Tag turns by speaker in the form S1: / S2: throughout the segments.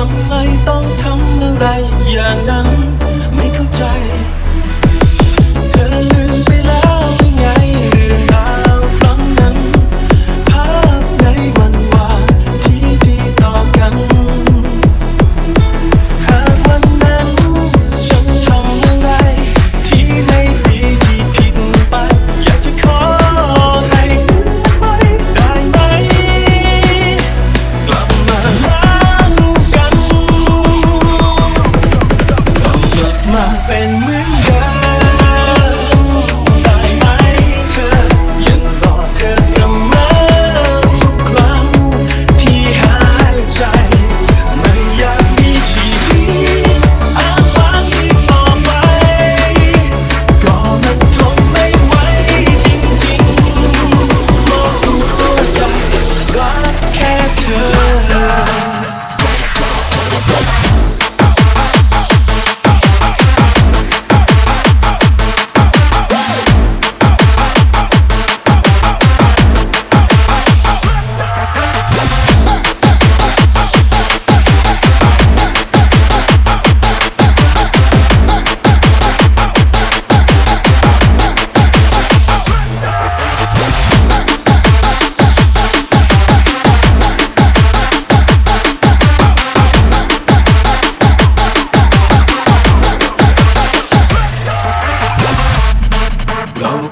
S1: ทำไมต้องทำอะไรอย่างนั้น ไม่เข้าใจ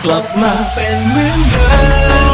S1: กลับมาเป็นเหมือนเดิม